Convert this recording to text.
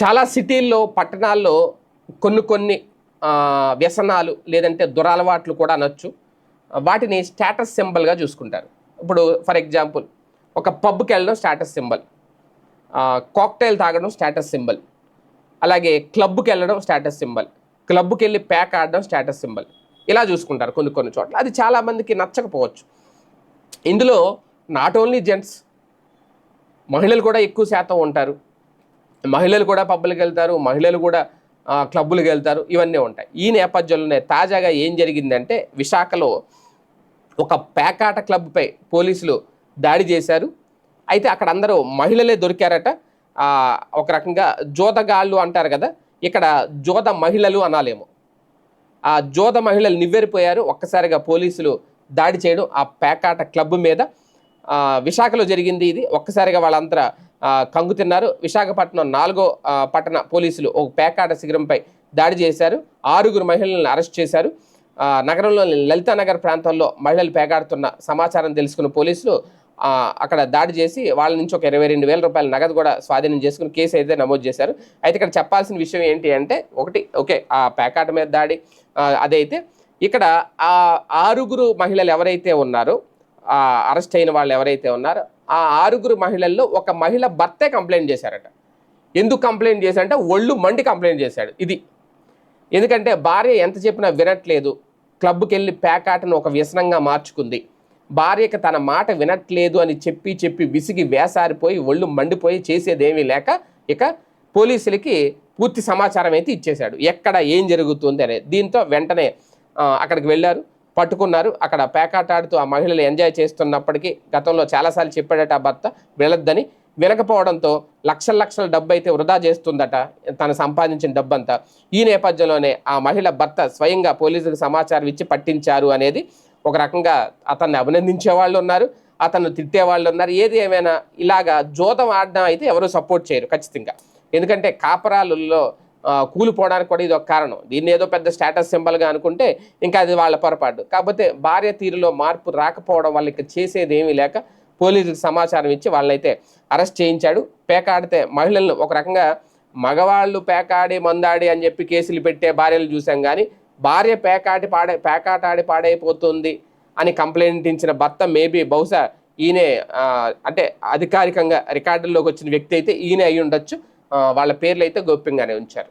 చాలా సిటీల్లో పట్టణాల్లో కొన్ని కొన్ని వ్యసనాలు లేదంటే దురలవాట్లు కూడా అనొచ్చు. వాటిని స్టేటస్ సింబల్గా చూసుకుంటారు. ఇప్పుడు ఫర్ ఎగ్జాంపుల్ ఒక పబ్కి వెళ్ళడం స్టేటస్ సింబల్. కాక్టైల్ తాగడం స్టేటస్ సింబల్. అలాగే క్లబ్కి వెళ్ళడం స్టేటస్ సింబల్. క్లబ్కి వెళ్ళి ప్యాక్ ఆడడం స్టేటస్ సింబల్. ఇలా చూసుకుంటారు కొన్ని కొన్ని చోట్ల. అది చాలామందికి నచ్చకపోవచ్చు. ఇందులో నాట్ ఓన్లీ జెంట్స్ మహిళలు కూడా ఎక్కువ శాతం ఉంటారు. మహిళలు కూడా పబ్బులకు వెళ్తారు మహిళలు కూడా క్లబ్బులకు వెళ్తారు ఇవన్నీ ఉంటాయి. ఈ నేపథ్యంలోనే తాజాగా ఏం జరిగిందంటే విశాఖలో ఒక పేకాట క్లబ్పై పోలీసులు దాడి చేశారు. అయితే అక్కడ అందరూ మహిళలే దొరికారట. ఒక రకంగా జోదగాళ్ళు అంటారు కదా ఇక్కడ జోద మహిళలు అనాలేమో. ఆ జోద మహిళలు నివ్వెరిపోయారు. ఒక్కసారిగా పోలీసులు దాడి చేయడం ఆ పేకాట క్లబ్ మీద. విశాఖలో జరిగింది ఇది. ఒక్కసారిగా వాళ్ళంతా కంగు తిన్నారు. విశాఖపట్నం నాలుగో పట్టణ పోలీసులు ఒక పేకాట శిఖరంపై దాడి చేశారు. ఆరుగురు మహిళలను అరెస్ట్ చేశారు. నగరంలోని లలితానగర్ ప్రాంతంలో మహిళలు పేకాడుతున్న సమాచారం తెలుసుకున్న పోలీసులు అక్కడ దాడి చేసి వాళ్ళ నుంచి ఒక ఇరవై రెండు వేల రూపాయల నగదు కూడా స్వాధీనం చేసుకుని కేసు అయితే నమోదు చేశారు. అయితే ఇక్కడ చెప్పాల్సిన విషయం ఏంటి అంటే ఒకటి ఓకే ఆ పేకాట మీద దాడి అదైతే ఇక్కడ ఆ ఆరుగురు మహిళలు ఎవరైతే ఉన్నారో అరెస్ట్ అయిన వాళ్ళు ఎవరైతే ఉన్నారో ఆ ఆరుగురు మహిళల్లో ఒక మహిళ భర్తే కంప్లైంట్ చేశారట. ఎందుకు కంప్లైంట్ చేశారంటే ఒళ్ళు మండి కంప్లైంట్ చేశాడు. ఇది. ఎందుకంటే భార్య ఎంత చెప్పినా వినట్లేదు. క్లబ్కి వెళ్ళి ప్యాకాటను ఒక వ్యసనంగా మార్చుకుంది. భార్యకి తన మాట వినట్లేదు అని చెప్పి చెప్పి విసిగి వేసారిపోయి ఒళ్ళు మండిపోయి చేసేదేమీ లేక ఇక పోలీసులకి పూర్తి సమాచారం అయితే ఇచ్చేశాడు. ఎక్కడ ఏం జరుగుతుంది అనేది దీంతో వెంటనే అక్కడికి వెళ్ళారు. పట్టుకున్నారు. అక్కడ పేకాట ఆడుతూ ఆ మహిళలు ఎంజాయ్ చేస్తున్నప్పటికీ గతంలో చాలాసార్లు చెప్పాడట ఆ భర్త వెళ్ళొద్దని. వినకపోవడంతో లక్షల లక్షల డబ్బు అయితే వృధా చేస్తుందట తను సంపాదించిన డబ్బంతా. ఈ నేపథ్యంలోనే ఆ మహిళ భర్త స్వయంగా పోలీసులకు సమాచారం ఇచ్చి పట్టించారు అనేది ఒక రకంగా అతన్ని అభినందించే వాళ్ళు ఉన్నారు అతను తిట్టే వాళ్ళు ఉన్నారు. ఏది ఏమైనా ఇలాగా జోదం ఆడడం అయితే ఎవరు సపోర్ట్ చేయరు ఖచ్చితంగా. ఎందుకంటే కాపరాలలో కూలిపోవడానికి కూడా ఇది ఒక కారణం. దీన్ని ఏదో పెద్ద స్టేటస్ సింబల్గా అనుకుంటే ఇంకా అది వాళ్ళ పొరపాటు. కాకపోతే భార్య తీరులో మార్పు రాకపోవడం వాళ్ళకి చేసేది ఏమీ లేక పోలీసులకు సమాచారం ఇచ్చి వాళ్ళైతే అరెస్ట్ చేయించాడు. పేకాడితే మహిళలను ఒక రకంగా మగవాళ్ళు పేకాడి మందాడి అని చెప్పి కేసులు పెట్టే భార్యలు చూసాం కానీ భార్య పేకాటి పాడే పేకాటాడి పాడైపోతుంది అని కంప్లైంట్ ఇచ్చిన భర్త మేబీ బహుశా ఈయనే అంటే అధికారికంగా రికార్డుల్లోకి వచ్చిన వ్యక్తి అయితే ఈయనే అయి ఉండొచ్చు వాళ్ళ పేర్లు అయితే గోప్యంగానే ఉంచారు.